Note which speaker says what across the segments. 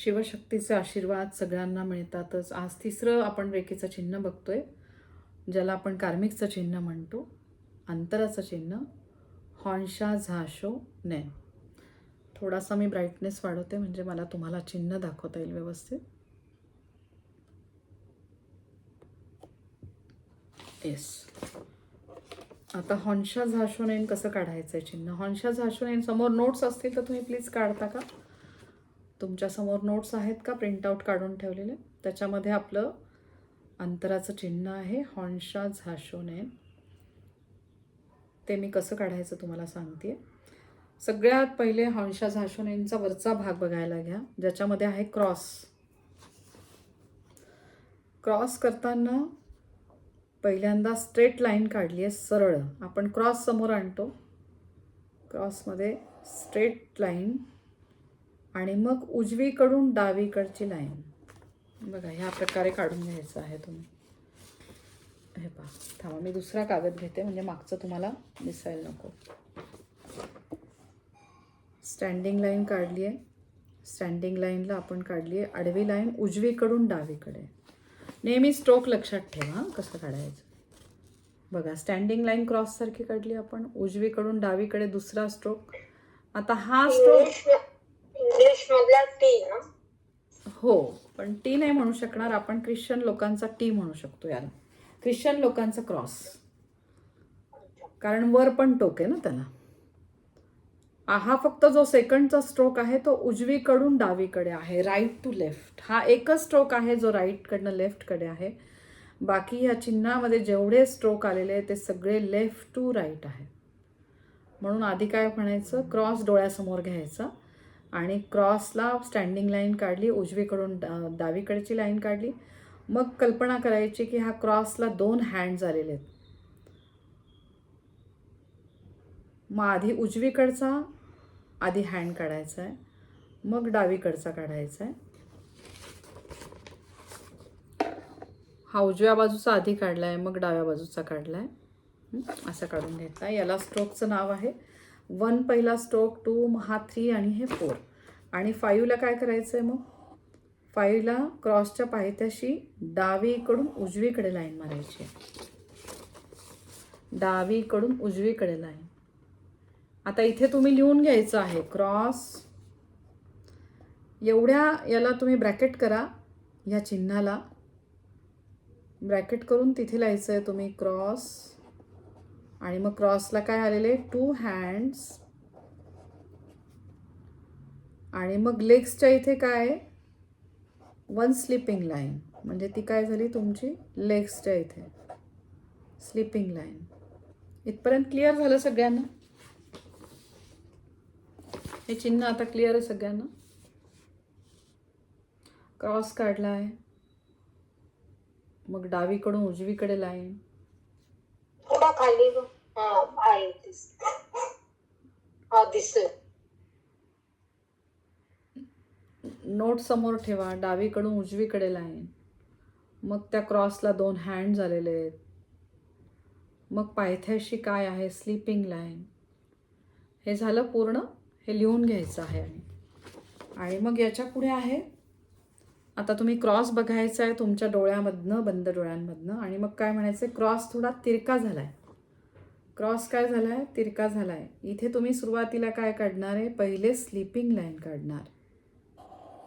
Speaker 1: शिवशक्तीचे आशीर्वाद सगळ्यांना मिळतातच. आज तिसरं आपण रेखेचं चिन्ह बघतोय ज्याला आपण कार्मिकचं चिन्ह म्हणतो अंतराचं चिन्ह हॉन्शा झाशो ने. थोडासा मी ब्राईटनेस वाढवते म्हणजे मला तुम्हाला चिन्ह दाखवता येईल व्यवस्थित. येस आता हॉन्शा झाशोनेन कसं काढायचं आहे चिन्ह? हॉन्शा झाशोनेन समोर नोट्स असतील तर तुम्ही प्लीज काढता का? तुमच्यासमोर नोट्स आहेत का? प्रिंटआउट काढून ठेवलेले. त्याच्यामध्ये आपलं अंतराचं चिन्ह आहे. हॉन्शा झाशोने. ते मी कसं काढायचं तुम्हाला सांगते सगळ्यात पहिले हॉन्शा झाशोनेंचा वरचा भाग बघायला घ्या. ज्याच्यामध्ये आहे क्रॉस. क्रॉस करताना पहिल्यांदा स्ट्रेट लाईन काढली आहे सरळ. आपण क्रॉस समोर आणतो. क्रॉसमध्ये स्ट्रेट लाईन आणि मग उजवीकडून डावीकडची लाईन. बघा ह्या प्रकारे काढून घ्यायचं आहे तुम्ही. हे पहा थांबा मी दुसरा कागद घेते म्हणजे मागचं तुम्हाला दिसायला नको. स्टँडिंग लाईन काढली आहे. स्टँडिंग लाईनला आपण काढली आहे. आडवी लाईन उजवीकडून डावीकडे. नेहमी स्ट्रोक लक्षात ठेवा कसं काढायचं. बघा स्टँडिंग लाईन क्रॉससारखी काढली आपण. उजवीकडून डावीकडे दुसरा स्ट्रोक आता हा स्ट्रोक
Speaker 2: मधला टी ना
Speaker 1: हो पण टी नाही म्हणू शकणार. आपण ख्रिश्चन लोकांचा टी म्हणू शकतो याला. ख्रिश्चन लोकांचा क्रॉस. कारण वर पण टोक आहे ना त्याला. हा फक्त जो सेकंडचा स्ट्रोक आहे तो उजवीकडून डावीकडे आहे. राईट टू लेफ्ट हा एकच स्ट्रोक आहे जो राईटकडनं लेफ्टकडे आहे. बाकी ह्या चिन्हामध्ये जेवढे स्ट्रोक आलेले आहे ते सगळे लेफ्ट टू राईट आहे. म्हणून आधी काय म्हणायचं? क्रॉस डोळ्यासमोर घ्यायचा. आणि क्रॉसला स्टँडिंग लाईन काढली उजवीकडून डावीकडची लाईन काढली. मग कल्पना करायची की हा क्रॉसला दोन हँड आलेले आहेत. मग आधी उजवीकडचा आधी हँड काढायचा आहे. मग डावीकडचा काढायचा आहे. हा उजव्या बाजूचा आधी काढला आहे मग डाव्या बाजूचा काढला आहे असा काढून घेतला. याला स्ट्रोकचं नाव आहे. वन पहिला स्ट्रोक टू हा थ्री आणि हे फोर. आणि फाईव्हला काय करायचं आहे मग? फाईव्हला क्रॉसच्या पायथ्याशी डावीकडून उजवीकडे लाईन मारायची डावीकडून उजवीकडे लाईन. आता इथे तुम्ही लिहून घ्यायचं आहे क्रॉस. एवढ्या याला तुम्ही ब्रॅकेट करा ह्या चिन्हाला. ब्रॅकेट करून तिथे लिहायचं आहे तुम्ही क्रॉस. आणि मग क्रॉसला काय आलेले? टू हँड्स आणि मग लेग्सच्या इथे काय? वन स्लिपिंग लाईन म्हणजे ती काय झाली तुमची? लेग्सच्या इथे. स्लिपिंग लाईन इथपर्यंत क्लिअर झालं सगळ्यांना? हे चिन्ह आता क्लिअर आहे सगळ्यांना? क्रॉस काढला आहे मग डावीकडून उजवीकडे लाईन
Speaker 2: थोडा खाली हा आहे हा दिसतोय.
Speaker 1: नोट समोर ठेवा डावीकडून उजवीकडे लाईन मग त्या क्रॉसला दोन हँड झालेले आहेत. मग पायथ्याशी काय आहे? स्लीपिंग लाईन हे झालं पूर्ण? हे लिहून घ्यायचं आहे. आणि मग याच्यापुढे आहे? आता तुम्ही क्रॉस बघायचा आहे तुमच्या डोळ्यामधनं बंद डोळ्यांमधनं. आणि मग काय म्हणायचं क्रॉस थोडा तिरका झाला आहे क्रॉस काय झाला आहे तिरका झाला आहे इथे तुम्ही सुरुवातीला काय काढणार आहे? पहिले स्लीपिंग लाईन काढणार.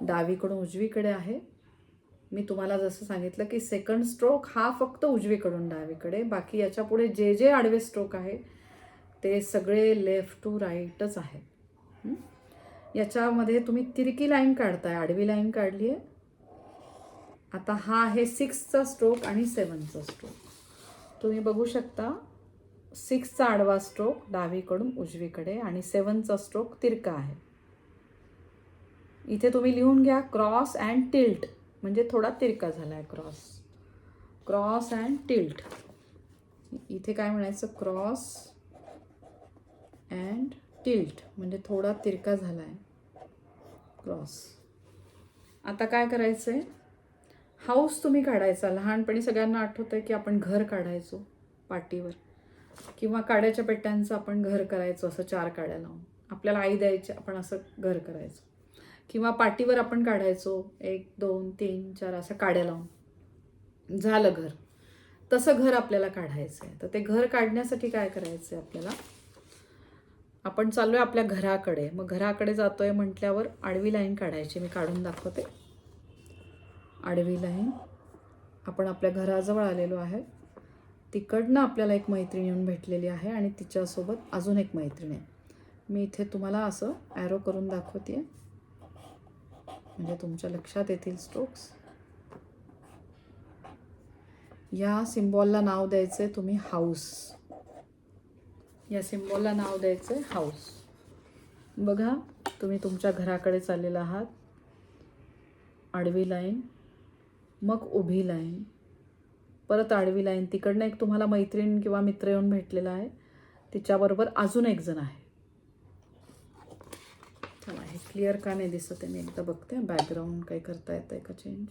Speaker 1: डावीकडून उजवीकडे आहे. मी तुम्हाला जसं सांगितलं की सेकंड स्ट्रोक हा फक्त उजवीकडून डावीकडे. बाकी याच्यापुढे जे जे आडवे स्ट्रोक आहे ते सगळे लेफ्ट टू राईटच आहे याच्यामध्ये तुम्ही तिरकी लाईन काढताय. आडवी लाईन काढली आहे आता हा आहे सिक्सचा स्ट्रोक आणि सेवनचा स्ट्रोक तुम्ही बघू शकता सिक्सचा आडवा स्ट्रोक डावीकडून उजवीकडे आणि सेवनचा स्ट्रोक तिरका आहे. इथे तुम्ही लिहून घ्या क्रॉस अँड टिल्ट म्हणजे थोडा तिरका झाला आहे क्रॉस क्रॉस अँड टिल्ट इथे काय म्हणायचं? क्रॉस अँड टिल्ट म्हणजे थोडा तिरका झाला आहे क्रॉस आता काय करायचं आहे हाऊस तुम्ही काढायचा. लहानपणी सगळ्यांना आठवतं की आपण घर काढायचो पाटीवर किंवा काड्याच्या पेट्यांचं आपण घर करायचो असं चार काड्या लावून. आपल्याला आई द्यायची आपण असं घर करायचो. किंवा पाटीवर आपण काढायचो एक दोन तीन चार असं काड्या लावून. झालं घर. तसं घर आपल्याला काढायचं आहे तर ते घर काढण्यासाठी काय करायचं आहे आपल्याला? आपण चाललोय आपल्या घराकडे. मग घराकडे जातोय म्हटल्यावर आडवी लाईन काढायची. मी काढून दाखवते. आडवी लाईन. आपण आपल्या घराजवळ आलेलो आहे. तिकडनं आपल्याला एक मैत्रीण येऊन भेटलेली आहे आणि तिच्यासोबत अजून एक मैत्रीण आहे. मी इथे तुम्हाला असं ॲरो करून दाखवते म्हणजे तुमच्या लक्षात येतील स्ट्रोक्स या सिम्बॉलला नाव द्यायचं आहे तुम्ही हाऊस या सिम्बॉलला नाव द्यायचं आहे हाऊस बघा तुम्ही तुमच्या घराकडे चाललेला आहात. आडवी लाईन. मग उभी लाईन परत आडवी लाईन. तिकडनं एक तुम्हाला मैत्रीण किंवा मित्र येऊन भेटलेला आहे. तिच्याबरोबर अजून एक जण आहे. चला हे क्लिअर का नाही दिसत आहे? मी एकदा बघते. बॅकग्राऊंड काही करता येतं आहे का चेंज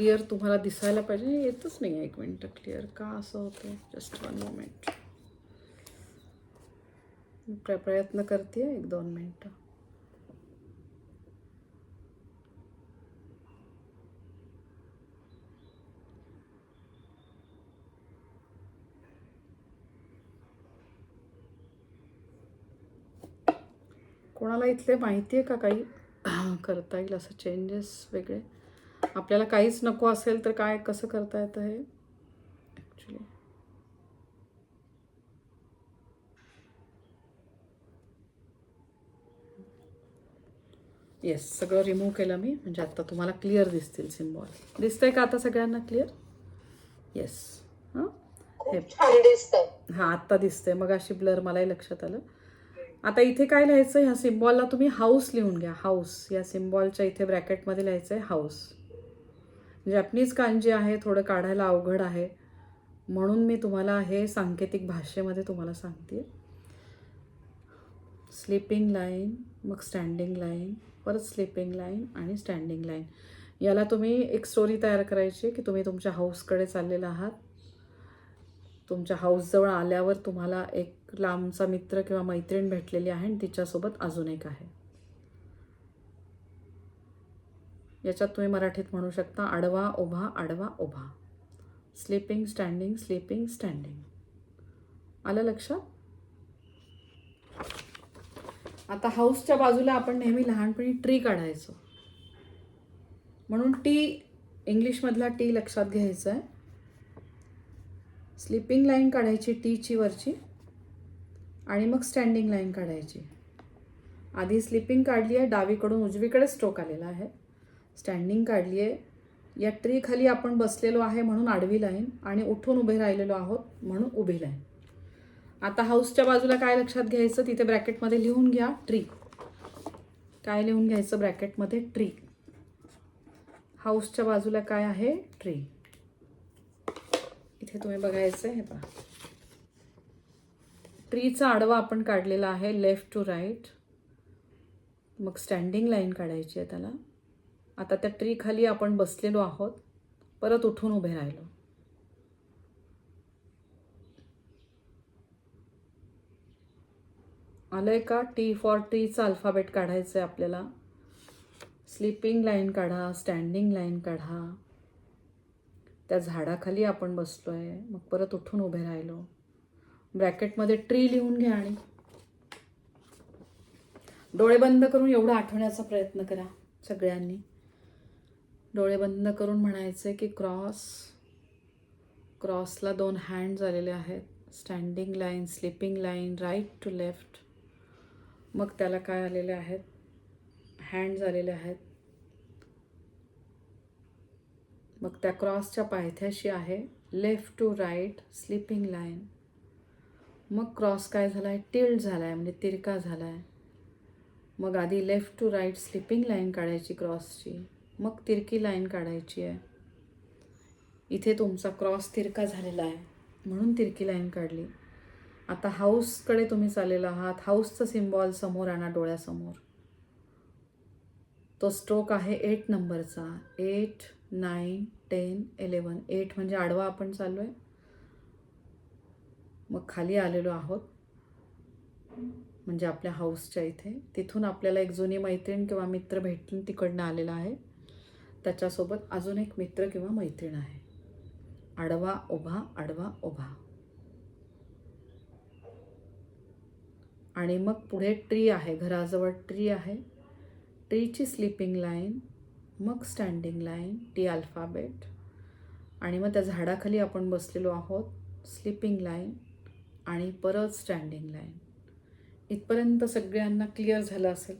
Speaker 1: क्लिअर तुम्हाला दिसायला पाहिजे. येतच नाही आहे. एक मिनटं क्लिअर का असं होतं? जस्ट वन मोमेंट प्र प्रयत्न करते एक दोन मिनटं. कोणाला इथले माहिती आहे का काही? करता येईल असं चेंजेस वेगळे? आपल्याला काहीच नको असेल तर काय कसं करता येतं हे? ॲक्च्युली येस सगळं रिमूव्ह केलं मी. म्हणजे आता तुम्हाला क्लिअर दिसतील सिम्बॉल दिसतंय का आता सगळ्यांना क्लिअर येस हां? हे. हां आत्ता दिसतंय. मग अशी ब्लर मलाही लक्षात आलं. आता इथे काय लिहायचं? ह्या सिम्बॉलला तुम्ही हाऊस लिहून घ्या. हाऊस या सिम्बॉलच्या इथे ब्रॅकेटमध्ये लिहायचं आहे हाऊस म्हणजे जॅपनीज कांजी आहे थोडं काढायला अवघड आहे. म्हणून मी तुम्हाला हे सांकेतिक भाषेमध्ये तुम्हाला सांगते. स्लिपिंग लाईन मग स्टँडिंग लाईन परत स्लिपिंग लाईन आणि स्टँडिंग लाईन याला तुम्ही एक स्टोरी तयार करायची आहे की तुम्ही तुमच्या हाऊसकडे चाललेला आहात. तुमच्या हाऊसजवळ आल्यावर तुम्हाला एक लांबचा मित्र किंवा मैत्रीण भेटलेली आहे आणि तिच्यासोबत अजून एक आहे. याच्यात तुम्ही मराठीत म्हणू शकता आडवा उभा आडवा उभा. स्लीपिंग स्टँडिंग स्लीपिंग स्टँडिंग आलं लक्षात? आता हाऊसच्या बाजूला आपण नेहमी लहानपणी ट्री काढायचो. म्हणून टी इंग्लिशमधला टी लक्षात घ्यायचा आहे स्लिपिंग लाईन काढायची टीची वरची आणि मग स्टँडिंग लाईन काढायची. आधी स्लिपिंग काढली आहे डावीकडून उजवीकडे स्ट्रोक आलेला आहे. स्टँडिंग काढली आहे या ट्री खाली आपण बसलेलो आहे म्हणून आडवी लाईन आणि उठून उभे राहिलेलो आहोत म्हणून उभी लाईन. आता हाऊसच्या बाजूला काय लक्षात घ्यायचं? तिथे ब्रॅकेटमध्ये लिहून घ्या ट्री. काय लिहून घ्यायचं ब्रॅकेटमध्ये? ट्री. हाऊसच्या बाजूला काय आहे? ट्री. इथे तुम्ही बघायचं आहे हे पहा. ट्रीचा आडवा आपण काढलेला आहे लेफ्ट टू राईट. मग स्टँडिंग लाईन काढायची आहे त्याला. आता त्या ट्रीखाली आपण बसलेलो आहोत. परत उठून उभे राहिलो. आलं आहे का? टी फॉर टीचा अल्फाबेट काढायचं आहे आपल्याला. स्लिपिंग लाईन काढा स्टँडिंग लाईन काढा. त्या झाडाखाली आपण बसलोय. मग परत उठून उभे राहिलो. ब्रॅकेटमध्ये ट्री लिहून घ्या आणि. डोळे बंद करून एवढं आठवण्याचा प्रयत्न करा सगळ्यांनी. डोळे बंद करून म्हणायचे की क्रॉस क्रॉसला दोन हँड झालेले आहेत. Standing line sleeping line right to left. मग त्याला काय आलेले आहेत? हँड झालेले आहेत. मग त्या क्रॉसच्या पायथ्याशी आहे. Left to right sleeping line. मग क्रॉस काय झाला आहे टिल्ड झाला आहे म्हणजे तिरका झाला आहे मग आधी left to right sleeping line काढायची क्रॉसची. मग तिरकी लाईन काढायची आहे. इथे तुमचा क्रॉस तिरका झालेला आहे. म्हणून तिरकी लाईन काढली. आता हाऊसकडे तुम्ही चाललेला आहात. हाऊसचं सिम्बॉल समोर आणा डोळ्यासमोर. तो स्ट्रोक आहे एट नंबरचा. Eight nine ten eleven eight म्हणजे आडवा आपण चाललो आहे मग खाली आलेलो आहोत. म्हणजे आपल्या हाऊसच्या इथे. तिथून आपल्याला एक जुनी मैत्रीण किंवा मित्र भेटून तिकडनं आलेला आहे. त्याच्यासोबत अजून एक मित्र किंवा मैत्रीण आहे. आडवा उभा आडवा उभा. आणि मग पुढे ट्री आहे घराजवळ ट्री आहे. ट्रीची स्लीपिंग लाईन मग स्टँडिंग लाईन टी अल्फाबेट. आणि मग त्या झाडाखाली आपण बसलेलो आहोत स्लिपिंग लाईन आणि परत स्टँडिंग लाईन. इथपर्यंत सगळ्यांना क्लिअर झालं असेल?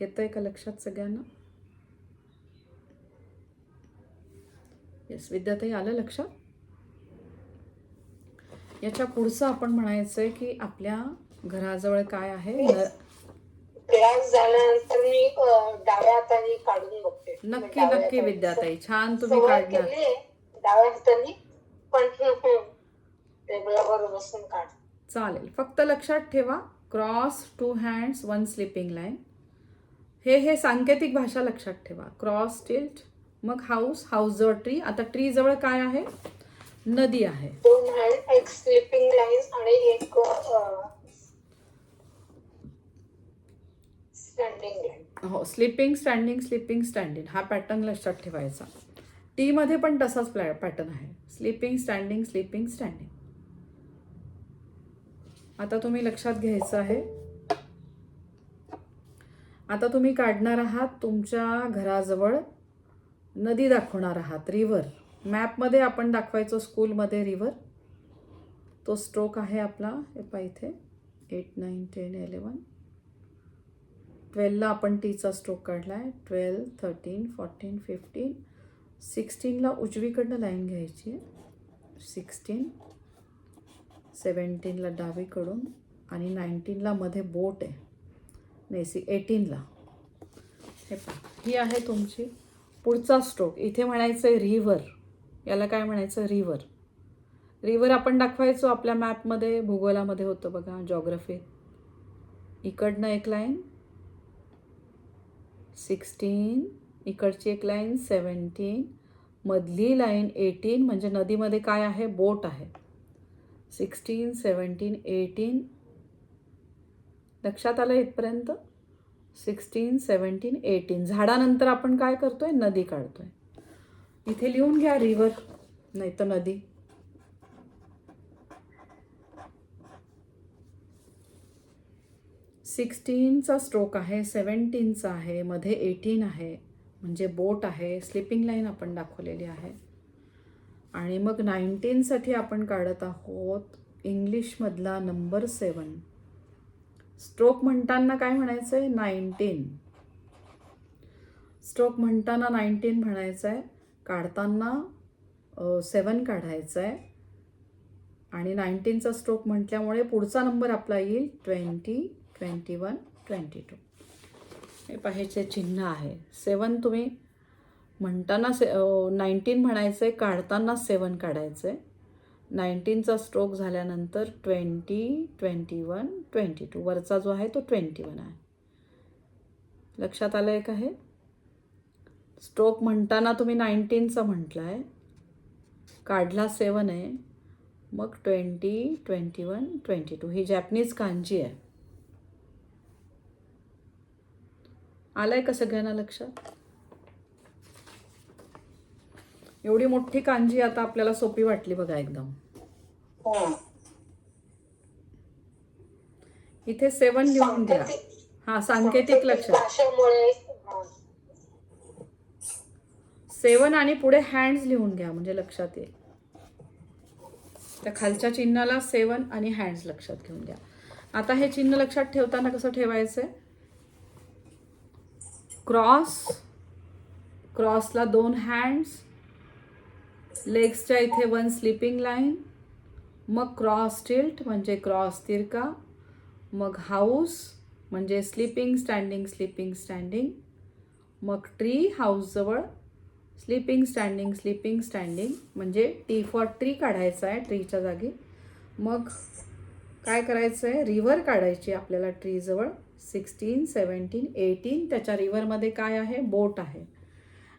Speaker 1: येतं आहे का लक्षात सगळ्यांना? येस विद्याताई आलं लक्षात? याच्या पुढचं आपण म्हणायचं आहे की आपल्या घराजवळ काय आहे? न-
Speaker 2: क्लास झाल्यानंतर मी अं, डाव्या हाताने काढून बघते.
Speaker 1: नक्की नक्की. विद्याताई छान तुम्ही काढणार
Speaker 2: केलीये डाव्या हाताने पण टेबलावर बसून काढ.
Speaker 1: चालेल. फक्त लक्षात ठेवा cross two hands one sleeping line हे हे सांकेतिक भाषा लक्षात ठेवा. क्रॉस टिल्ट मग हाऊस हाऊस जवळ ट्री आता ट्री जवळ काय आहे? नदी आहे.
Speaker 2: एक स्लिपिंग लाईन आणि एक
Speaker 1: हो स्लिपिंग स्टँडिंग स्लिपिंग स्टँडिंग हा पॅटर्न लक्षात ठेवायचा. टीमध्ये पण तसाच पॅटर्न आहे. स्लिपिंग स्टँडिंग स्लिपिंग स्टँडिंग आता तुम्ही लक्षात घ्यायचं आहे. आता तुम्ही काढणार आहात तुमच्या घराजवळ नदी दाखवणार आहात. रिव्हर मॅपमध्ये आपण दाखवायचो स्कूलमध्ये रिव्हर तो स्ट्रोक आहे आपला. हे इथे. एट नाईन टेन इलेवन ट्वेल्वला आपण टीचा स्ट्रोक काढला आहे ट्वेल्व थर्टीन फोर्टीन फिफ्टीन सिक्स्टीनला उजवीकडनं लाईन घ्यायची आहे. सिक्स्टीन सेवन्टीनला डावीकडून आणि नाईन्टीनला मध्ये बोट आहे. नाही सी एटीनला हे पहा. ही आहे तुमची पुढचा स्ट्रोक इथे म्हणायचं आहे रिव्हर याला काय म्हणायचं? रिव्हर रिव्हर आपण दाखवायचो आपल्या मॅपमध्ये भूगोलामध्ये होतं बघा जॉग्रफीत इकडनं एक लाईन सिक्स्टीन इकडची एक लाईन सेवन्टीन मधली लाईन एटीन म्हणजे नदीमध्ये काय आहे? बोट आहे. सिक्स्टीन सेवन्टीन एटीन लक्षात आलं इथपर्यंत? Sixteen seventeen eighteen. झाडानंतर आपण काय करतोय? नदी काढतोय. इथे लिहून घ्या रिव्हर नाही तर नदी. सिक्स्टीनचा स्ट्रोक आहे सेवन्टीनचा आहे मध्ये एटीन आहे म्हणजे बोट आहे स्लिपिंग लाईन आपण दाखवलेली आहे. आणि मग नाईन्टीनसाठी आपण काढत आहोत इंग्लिशमधला नंबर सेवन स्ट्रोक म्हणताना काय म्हणायचं आहे नाईन्टीन. स्ट्रोक म्हणताना नाईन्टीन म्हणायचं आहे काढताना सेवन काढायचं आहे आणि नाईन्टीनचा स्ट्रोक म्हटल्यामुळे पुढचा नंबर आपला येईल twenty twenty one twenty two. हे पाहायचे चिन्ह आहे. सेवन तुम्ही म्हणताना से नाईन्टीन म्हणायचं आहे काढताना सेवन काढायचं आहे नाईन्टीनचा स्ट्रोक झाल्यानंतर twenty twenty one twenty two. वरचा जो आहे तो ट्वेंटी वन आहे. लक्षात आलं आहे? का हे स्ट्रोक म्हणताना तुम्ही नाईन्टीनचा म्हटला आहे काढला सेवन आहे मग twenty twenty one twenty two. ही जॅपनीज कांजी आहे. आलं आहे का सगळ्यांना लक्षात? एवढी मोठी कांजी आता आपल्याला सोपी वाटली बघा एकदम. इथे सेवन लिहून घ्या हा सांकेतिक लक्षात.
Speaker 2: हा.
Speaker 1: सेवन आणि पुढे हँड्स लिहून घ्या म्हणजे लक्षात येईल. त्या खालच्या चिन्हाला सेवन आणि हँड्स लक्षात घेऊन घ्या आता हे चिन्ह लक्षात ठेवताना कसं ठेवायचंय? क्रॉस क्रॉसला दोन हँड्स लेग्सच्या इथे वन स्लिपिंग लाईन मग क्रॉस टिल्ट म्हणजे क्रॉस तिरका मग हाऊस म्हणजे स्लीपिंग स्टँडिंग स्लीपिंग स्टँडिंग मग ट्री हाऊसजवळ स्लीपिंग स्टँडिंग स्लीपिंग स्टँडिंग म्हणजे टी फॉर ट्री काढायचं आहे ट्रीच्या जागी. मग काय करायचं आहे? रिव्हर काढायची आपल्याला ट्रीजवळ सिक्स्टीन सेवन्टीन एटीन त्याच्या रिव्हरमध्ये काय आहे? बोट आहे.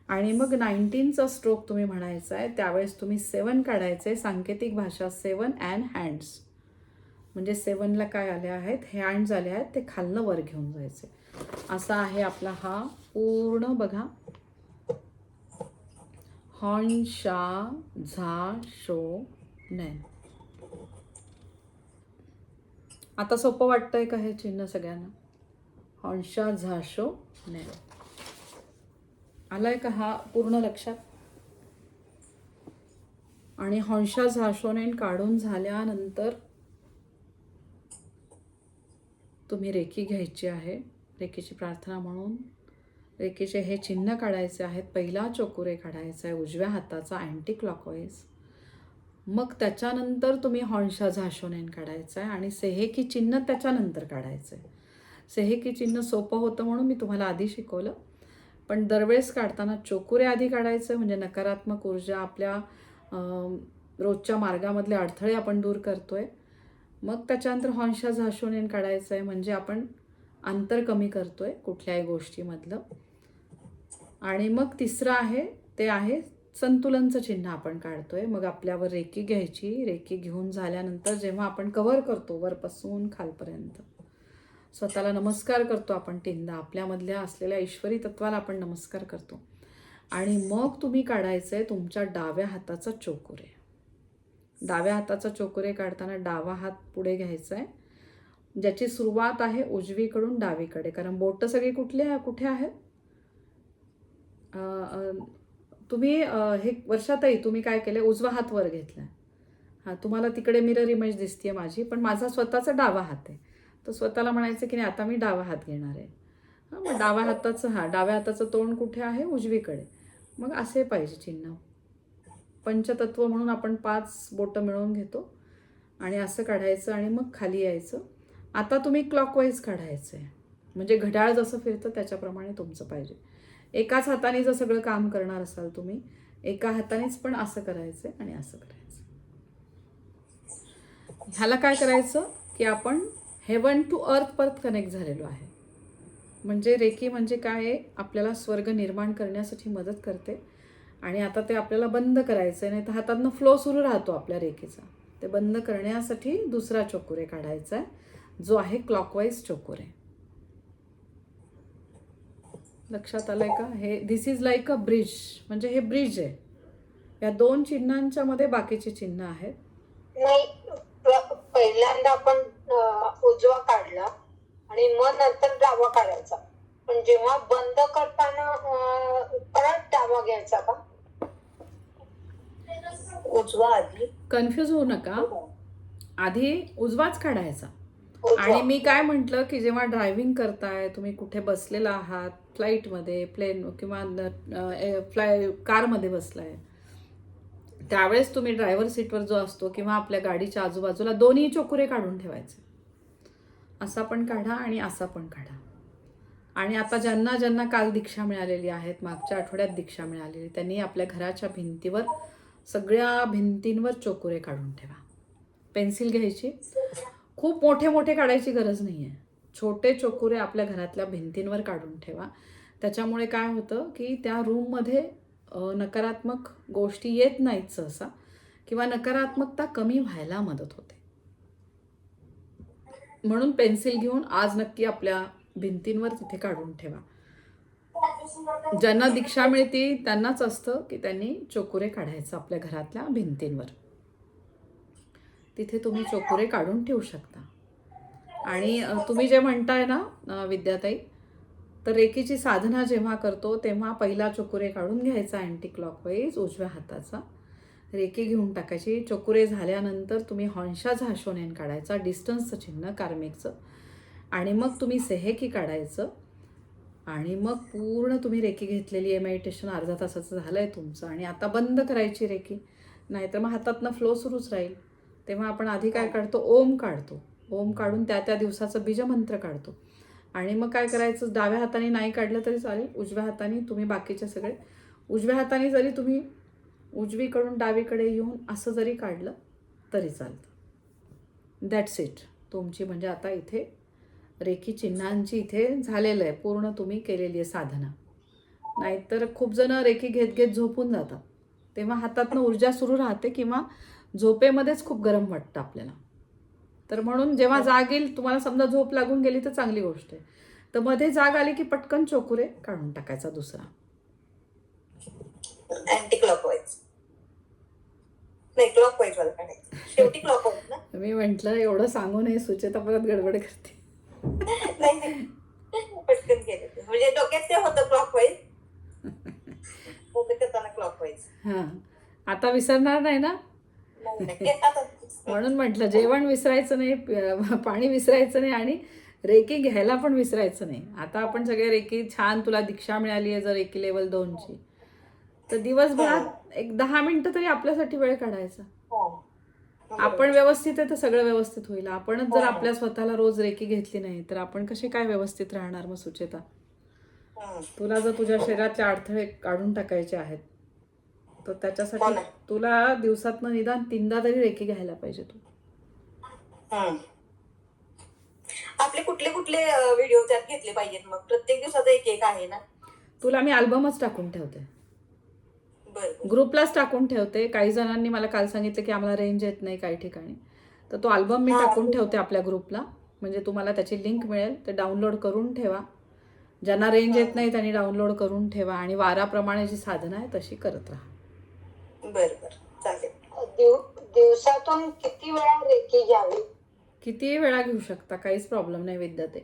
Speaker 1: आणि मग नाईन्टीनचा स्ट्रोक तुम्ही म्हणायचा आहे त्यावेळेस तुम्ही सेवन काढायचे सांकेतिक भाषा सेवन अँड हँड्स. म्हणजे सेवनला काय आले आहेत हँड्स आले आहेत ते खालनं वर घेऊन जायचे. असा आहे आपला हा पूर्ण बघा. हॉन शा झा शो नैन. आता सोपं वाटतंय का हे चिन्ह सगळ्यांना? हॉन्शा झाशो नैन. आलाय का हा पूर्ण लक्षात? आणि हॉन्शा झाशोनेन काढून झाल्यानंतर तुम्ही रेखी घ्यायची आहे रेखेची प्रार्थना म्हणून. रेखीचे हे चिन्ह काढायचे आहेत पहिला चोकुरे काढायचा आहे उजव्या हाताचा अँटी क्लॉकवाईज मग त्याच्यानंतर तुम्ही हॉन्शा झाशोनेन काढायचं आहे आणि सेहेकी चिन्ह त्याच्यानंतर काढायचं आहे. सेहेकी चिन्ह सोपं होतं म्हणून मी तुम्हाला आधी शिकवलं. पण दरवेळेस काढताना चोकुरे आधी काढायचं म्हणजे नकारात्मक ऊर्जा आपल्या रोजच्या मार्गामधले अडथळे आपण दूर करतोय. मग त्याच्यानंतर हॉन्शा झाशोनेन काढायचं आहे म्हणजे आपण अंतर कमी करतोय कुठल्याही गोष्टीमधलं. आणि मग तिसरं आहे ते आहे संतुलनचं चिन्ह आपण काढतोय. मग आपल्यावर रेकी घ्यायची रेकी घेऊन झाल्यानंतर जेव्हा आपण कव्हर करतो वरपासून खालपर्यंत. स्वतःला नमस्कार करतो आपण तीनदा. आपल्यामधल्या असलेल्या ईश्वरी तत्वाला आपण नमस्कार करतो. आणि मग तुम्ही काढायचं आहे तुमच्या डाव्या हाताचा चोकुरे. डाव्या हाताचा चोकुरे काढताना डावा हात पुढे घ्यायचा आहे ज्याची सुरुवात आहे उजवीकडून डावीकडे. कारण बोटं सगळी कुठली आहे? कुठे आहेत तुम्ही हे वर्षातही तुम्ही काय केलं उजवा हात वर घेतला हां तुम्हाला तिकडे मिरर इमेज दिसते माझी पण माझा स्वतःचा डावा हात आहे. तर स्वतःला म्हणायचं की नाही आता मी डावा हात घेणार आहे. हां मग डाव्या हाताचं हां डाव्या हाताचं तोंड कुठे आहे? उजवीकडे. मग असे पाहिजे चिन्ह. पंचतत्व म्हणून आपण पाच बोटं मिळवून घेतो आणि असं काढायचं आणि मग खाली यायचं. आता तुम्ही क्लॉकवाईज काढायचं आहे म्हणजे घड्याळ जसं फिरतं त्याच्याप्रमाणे तुमचं पाहिजे. एकाच हाताने जर सगळं काम करणार असाल तुम्ही एका हातानेच पण असं करायचं आणि असं करायचं ह्याला काय करायचं? की आपण हेवन टू अर्थ परत कनेक्ट झालेलो आहे. म्हणजे रेकी म्हणजे काय आहे? आपल्याला स्वर्ग निर्माण करण्यासाठी मदत करते. आणि आता ते आपल्याला बंद करायचं आहे नाही तर हातातनं फ्लो सुरू राहतो आपल्या रेकीचा ते बंद करण्यासाठी दुसरा चोकुरे काढायचा आहे. जो आहे क्लॉकवाईज चोकुरे लक्षात आलंय का? हे this is like a bridge म्हणजे हे ब्रिज आहे. या दोन चिन्हांच्या मध्ये बाकीचे चिन्ह आहेत.
Speaker 2: पहिल्यांदा आपण उजवा काढला आणि मग नंतर डावा काढायचा. पण जेव्हा बंद करताना परत डावा घ्यायचा का? उजवा आधी.
Speaker 1: कन्फ्यूज होऊ नका. आधी उजवाच काढायचा. आणि मी काय म्हटलं की जेव्हा ड्रायव्हिंग करताय तुम्ही कुठे बसलेला आहात फ्लाईटमध्ये प्लेन किंवा फ्लाय कारमध्ये बसलाय त्यावेळेस तुम्ही ड्रायव्हर सीटवर जो असतो किंवा आपल्या गाडीच्या आजूबाजूला दोन्ही चोकुरे काढून ठेवायचे. असा पण काढा आणि असा पण काढा. आणि आता ज्यांना ज्यांना काल दीक्षा मिळालेली आहेत मागच्या आठवड्यात दीक्षा मिळालेली त्यांनी आपल्या घराच्या भिंतीवर सगळ्या भिंतींवर चोकुरे काढून ठेवा. पेन्सिल घ्यायची. खूप मोठे मोठे काढायची गरज नाही आहे छोटे चोकुरे आपल्या घरातल्या भिंतींवर काढून ठेवा. त्याच्यामुळे काय होतं की त्या रूममध्ये नकारात्मक गोष्टी येत नाहीत सहसा किंवा नकारात्मकता कमी व्हायला मदत होते. म्हणून पेन्सिल घेऊन आज नक्की आपल्या भिंतींवर तिथे काढून ठेवा. ज्यांना दीक्षा मिळते त्यांनाच असतं की त्यांनी चोकुरे काढायचं आपल्या घरातल्या भिंतींवर. तिथे तुम्ही चोकुरे काढून ठेवू शकता. आणि तुम्ही जे म्हणताय ना विद्याताई तर रेकीची साधना जेव्हा करतो तेव्हा पहिला चोकुरे काढून घ्यायचा अँटी क्लॉकवाईज उजव्या हाताचा. रेकी घेऊन टाकायची. चोकुरे झाल्यानंतर तुम्ही हॉन्शा झाशोनेन काढायचा डिस्टन्सचं चिन्ह कार्मिकचं. आणि मग तुम्ही सेहेकी काढायचं. आणि मग पूर्ण तुम्ही रेकी घेतलेली आहे. मेडिटेशन अर्धा तासाचं झालं आहे तुमचं. आणि आता बंद करायची रेकी नाहीतर मग हातातनं फ्लो सुरूच राहील. तेव्हा आपण आधी काय काढतो? ओम काढतो. ओम काढून त्या त्या दिवसाचं बीजमंत्र काढतो. आणि मग काय करायचं? डाव्या हाताने नाही काढलं तरी चालेल. उजव्या हाताने तुम्ही बाकीचे सगळे. उजव्या हाताने जरी तुम्ही उजवीकडून डावीकडे येऊन असं जरी काढलं तरी चालतं. दॅट्स इट तुमची म्हणजे आता इथे रेखी चिन्हांची इथे झालेलं आहे. पूर्ण तुम्ही केलेली आहे साधना. नाहीतर खूप जण रेखी घेत घेत झोपून जातात. तेव्हा हातातनं ऊर्जा सुरू राहते किंवा झोपेमध्येच खूप गरम वाटतं आपल्याला. तर म्हणून जेव्हा जाग येईल तुम्हाला समजा झोप लागून गेली तर चांगली गोष्ट आहे. तर मध्ये जाग आली की पटकन चोकुरे काढून टाकायचा दुसरा.
Speaker 3: अँटी क्लॉकवाईज नाही क्लॉकवाईज वाला काढायचं. शेवटी क्लॉकवाईज ना?
Speaker 1: मी म्हटलं एवढं सांगू नये सुचेता परत गडबड करते.
Speaker 3: नाही नाही. पटकन केलं ते. म्हणजे डोक्यात ते होतं क्लॉकवाईज करताना क्लॉकवाईज
Speaker 1: हां. आता विसरणार नाही ना? म्हणून म्हटलं जेवण विसरायचं नाही पाणी विसरायचं नाही आणि रेकी घ्यायला पण विसरायचं नाही. आता आपण सगळे रेकी छान तुला दीक्षा मिळाली आहे जर रेकी लेवल दोनची. तर दिवसभरात एक दहा मिनिटं तरी आपल्यासाठी वेळ काढायचा.
Speaker 3: हो.
Speaker 1: आपण व्यवस्थित आहे तर सगळं व्यवस्थित होईल. आपणच जर आपल्या स्वतःला रोज रेकी घेतली नाही तर आपण कसे काय व्यवस्थित राहणार मग सुचेता. तुला जर तुझ्या शरीरातले अडथळे काढून टाकायचे आहेत तर
Speaker 3: हो
Speaker 1: त्याच्यासाठी. तुला दिवसातनं निदान तीनदा तरी रेकी घ्यायला पाहिजे तू.
Speaker 3: आपले कुठले कुठले व्हिडिओ त्यात घेतले पाहिजेत मग? प्रत्येक दिवसाचा एक एक आहे ना?
Speaker 1: तुला मी अल्बमच टाकून ठेवते. ग्रुपलाच टाकून ठेवते. काही जणांनी मला काल सांगितलं की आम्हाला रेंज येत नाही काही ठिकाणी. तर तो अल्बम मी
Speaker 3: हा.
Speaker 1: टाकून ठेवते आपल्या ग्रुपला म्हणजे तुम्हाला त्याची लिंक मिळेल. ते डाउनलोड करून ठेवा. ज्यांना रेंज येत नाही त्यांनी डाउनलोड करून ठेवा. आणि वाराप्रमाणे जी साधना आहे तशी करत राहा.
Speaker 3: बरं बरं. चालेल.
Speaker 2: दिव- दिवसातून किती वेळा रेकी घ्यावी?
Speaker 1: कितीही वेळा घेऊ शकता? काहीच प्रॉब्लेम नाही विद्या ते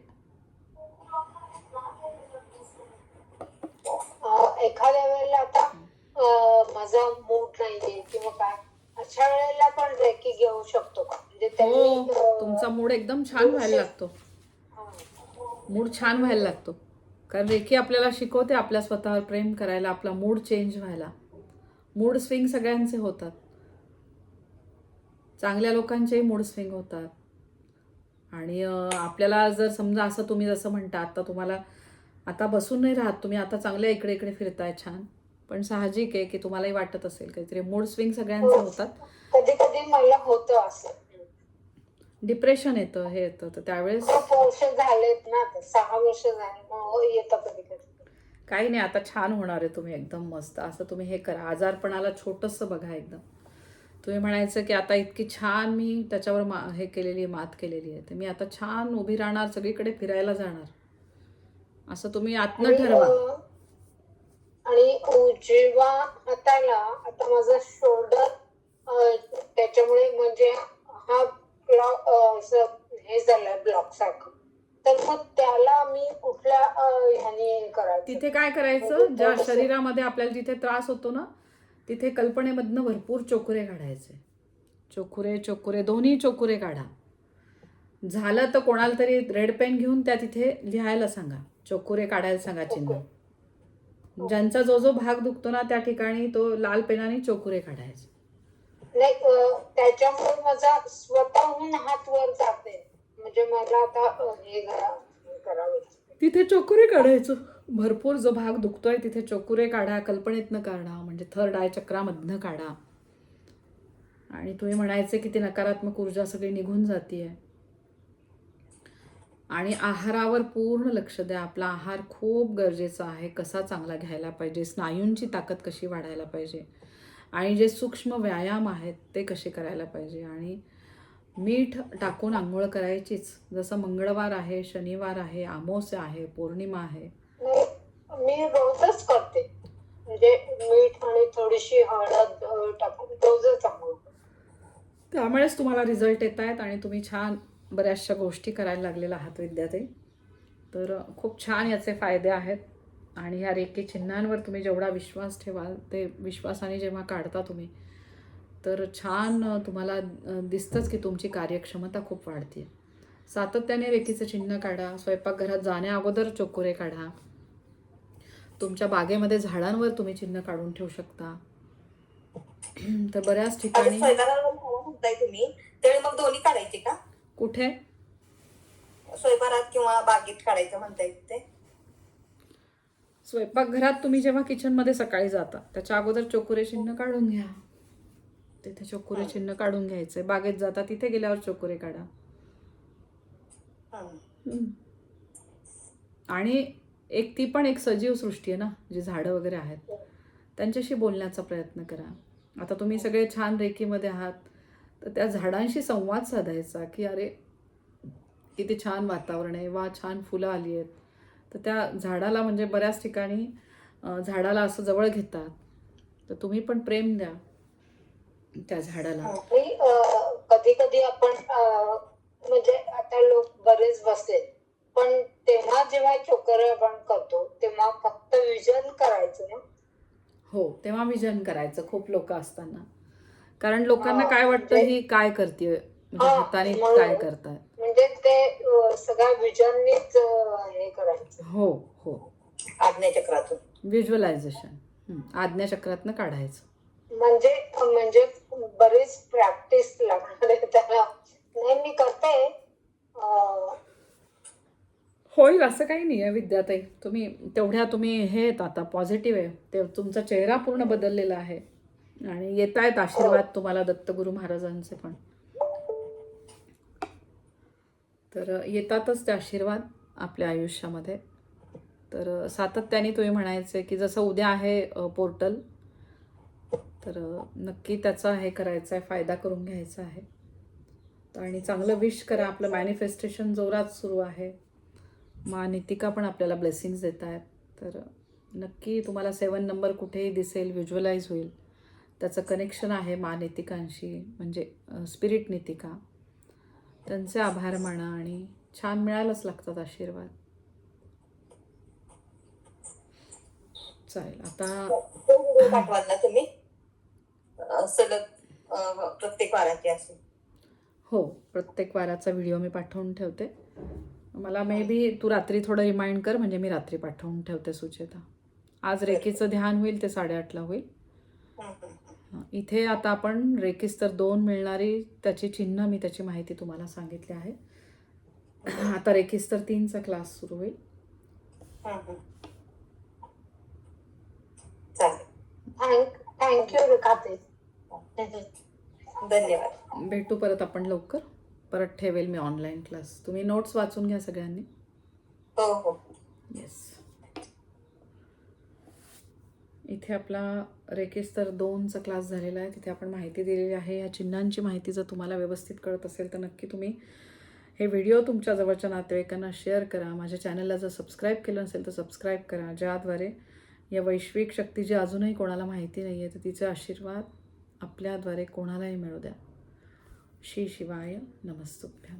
Speaker 2: अं, एखाद्या वेळेला आता माझा मूड नाहीये किंवा काय अशा वेळेला पण रेकी घेऊ शकतो का? म्हणजे
Speaker 1: हो तुमचा मूड एकदम छान व्हायला लागतो.
Speaker 2: हा.
Speaker 1: मूड छान व्हायला लागतो. कारण रेकी आपल्याला शिकवते आपल्या स्वतःवर प्रेम करायला आपला मूड चेंज व्हायला. मूड स्विंग सगळ्यांचे होतात. चांगल्या लोकांचेही मूड स्विंग होतात. आणि आपल्याला जर समजा असं तुम्ही जसं म्हणता आता तुम्हाला आता बसून नाही राहत तुम्ही आता चांगल्या इकडे इकडे फिरताय छान. पण साहजिक आहे की तुम्हालाही वाटत असेल काहीतरी मूड स्विंग सगळ्यांचे होतात.
Speaker 2: कधी कधी मला होतं असं.
Speaker 1: डिप्रेशन येतं हे येतं. तर त्यावेळेस
Speaker 2: वर्ष झालेत ना सहा वर्ष झाले. मग येतं कधी कधी
Speaker 1: काही नाही आता छान होणार आहे तुम्ही एकदम मस्त. असं तुम्ही हे करा. आजारपणाला छोटंसं बघा एकदम. तुम्ही म्हणायचं की आता इतकी छान मी त्याच्यावर मा हे केलेली आहे मात केलेली आहे. तर मी आता छान उभी राहणार सगळीकडे फिरायला जाणार. असं तुम्ही आतनं
Speaker 2: आणि,
Speaker 1: ठरवा.
Speaker 2: आणि उजवा हाताला आता माझा शोल्डर त्याच्यामुळे म्हणजे हा ब्लॉक हे झालाय ब्लॉक सारखं. तर मग त्याला मी कुठल्या ह्याने करायचं.
Speaker 1: तिथे काय करायचं? ज्या शरीरामध्ये आपल्याला जिथे त्रास होतो ना तिथे कल्पनेमधनं भरपूर चोकुरे काढायचे. चोकुरे चोकुरे दोन्ही चोकुरे काढा. झालं तर कोणाला तरी रेड पेन घेऊन त्या तिथे लिहायला सांगा. चोकुरे काढायला सांगा चिन्ह. ज्यांचा जो जो भाग दुखतो ना त्या ठिकाणी तो लाल पेनाने चोकुरे काढायचे.
Speaker 2: त्याच्यामुळे माझा स्वतःहून हात वर जाते म्हणजे मला आता हे करा- हे करावं
Speaker 1: तिथे चोकुरे काढायचं. भरपूर जो भाग दुखतोय तिथे चोकुरे काढा कल्पनेतनं काढा म्हणजे थर्ड आय चक्रामधनं काढा. आणि तुम्ही म्हणायचे की ती नकारात्मक ऊर्जा सगळी निघून जाते आणि आहारावर पूर्ण लक्ष द्या. आपला आहार खूप गरजेचा आहे. कसा चांगला घ्यायला पाहिजे? स्नायूंची ताकद कशी वाढायला पाहिजे? आणि जे सूक्ष्म व्यायाम आहेत ते कसे करायला पाहिजे? आणि मीठ टाकून आंघोळ करायचीच. जसं मंगळवार आहे शनिवार आहे अमावस्या आहे पौर्णिमा आहे.
Speaker 2: मी रोजच करते. म्हणजे मीठ आणि थोडीशी हळद टाकून रोजच आंघोळ.
Speaker 1: त्यामुळेच तुम्हाला रिझल्ट येत आहेत आणि तुम्ही छान बऱ्याचशा गोष्टी करायला लागलेल्या आहात विद्यार्थी. तर खूप छान याचे फायदे आहेत. आणि ह्या रेखी चिन्हांवर तुम्ही जेवढा विश्वास ठेवाल ते विश्वासाने जेव्हा काढता तुम्ही तर छान तुम्हाला दिसतंच की तुमची कार्यक्षमता खूप वाढते सातत्याने रेखीचं चिन्ह काढा स्वयंपाकघरात जाण्या अगोदर चोकुरे काढा. तुमच्या बागेमध्ये झाडांवर तुम्ही चिन्ह काढून ठेवू शकता. तर बऱ्याच ठिकाणी
Speaker 3: म्हणताय मग दोन्ही काढायचे का?
Speaker 1: कुठे?
Speaker 3: स्वयंपाकात किंवा बागेत काढायचं म्हणता येत ते
Speaker 1: स्वयंपाकघरात तुम्ही जेव्हा किचनमध्ये सकाळी जाता त्याच्या अगोदर चोकुरे चिन्ह काढून घ्या. तिथे चोकुरे चिन्ह काढून घ्यायचे बागेत जाता तिथे गेल्यावर चोकुरे काढा.
Speaker 3: हं.
Speaker 1: आणि एक ती पण एक सजीव सृष्टी आहे ना जी झाडं वगैरे आहेत. त्यांच्याशी बोलण्याचा प्रयत्न करा. आता तुम्ही सगळे छान रेकीमध्ये आहात. तर त्या झाडांशी संवाद साधायचा की अरे किती छान वातावरण आहे. वा छान फुलं आली आहेत. तर त्या झाडाला म्हणजे बऱ्याच ठिकाणी झाडाला असं जवळ घेतात. तर तुम्ही पण प्रेम द्या. त्या झाडाला.
Speaker 2: कधी कधी आपण म्हणजे आता लोक बरेच बसले पण तेव्हा जेव्हा चोकर आपण करतो तेव्हा फक्त विजन करायचं ना?
Speaker 1: हो तेव्हा विजन करायचं खूप लोक असताना. कारण लोकांना काय वाटतं
Speaker 2: म्हणजे-
Speaker 1: ही काय करते? म्हणजे हाताने. काय करताय
Speaker 2: म्हणजे ते सगळ्या विजननीच हे करायचं.
Speaker 1: हो हो.
Speaker 3: आज्ञाचक्रातून.
Speaker 1: व्हिज्युअलायझेशन आज्ञाचक्रातनं काढायचं.
Speaker 2: म्हणजे म्हणजे बरीच प्रॅक्टिस लागणार आहे त्याला. नाही मी करते.
Speaker 1: होईल असं काही नाही आहे विद्याताई. तुम्ही तेवढ्या तुम्ही हे आहेत आता पॉझिटिव्ह आहे. ते तुमचा चेहरा पूर्ण बदललेला आहे. आणि येत आहेत आशीर्वाद तुम्हाला दत्तगुरू महाराजांचे पण. तर येतातच ते आशीर्वाद आपल्या आयुष्यामध्ये. तर सातत्याने तुम्ही म्हणायचे की जसं उद्या आहे पोर्टल तर नक्की त्याचा हे करायचा आहे फायदा करून घ्यायचा आहे. आणि चांगलं विश करा आपलं मॅनिफेस्टेशन जोरात सुरू आहे. मा नितिका पण आपल्याला ब्लेसिंग्स देत आहेत. तर नक्की तुम्हाला सेवन नंबर कुठेही दिसेल व्हिज्युअलाइज होईल. त्याचं कनेक्शन आहे मा नितिकांशी म्हणजे स्पिरिट नितिका. त्यांचे आभार माना आणि छान मिळायलाच लागतात आशीर्वाद. चालेल आता
Speaker 3: तो व्हिडिओ पाठवाल ना तुम्ही अं, सलग प्रत्येक वाराची असे
Speaker 1: हो प्रत्येक वाराचा व्हिडिओ मी पाठवून ठेवते. मला मे बी तू रात्री थोडं रिमाइंड कर म्हणजे मी रात्री पाठवून ठेवते सुचेता. आज रेकीचं ध्यान होईल ते साडेआठला होईल. इथे आता आपण रेकीस्तर दोन मिळणारी त्याची चिन्ह मी त्याची माहिती तुम्हाला सांगितली आहे. आता रेकीस्तर तीनचा क्लास सुरू होईल.
Speaker 2: थँक्यू
Speaker 3: धन्यवाद.
Speaker 1: भेटू परत आपण लवकर. परत ठेवेल मी ऑनलाईन क्लास तुम्ही नोट्स वाचून घ्या सगळ्यांनी.
Speaker 3: हो हो.
Speaker 1: येस इथे आपला रेकेस्तर दोनचा क्लास झालेला आहे. तिथे आपण माहिती दिलेली आहे. या चिन्हांची माहिती जर तुम्हाला व्यवस्थित कळत असेल तर नक्की तुम्ही हे व्हिडिओ तुमच्या जवळच्या नातेवाईकांना शेअर करा. माझ्या चॅनलला जर सबस्क्राईब केलं नसेल तर सबस्क्राईब करा. ज्याद्वारे या वैश्विक शक्ती जी अजूनही कोणाला माहिती नाही आहे तर तिचे आशीर्वाद आपल्याद्वारे कोणालाही मिळू द्या. श्री शिवाय नमस्तुभ्याम.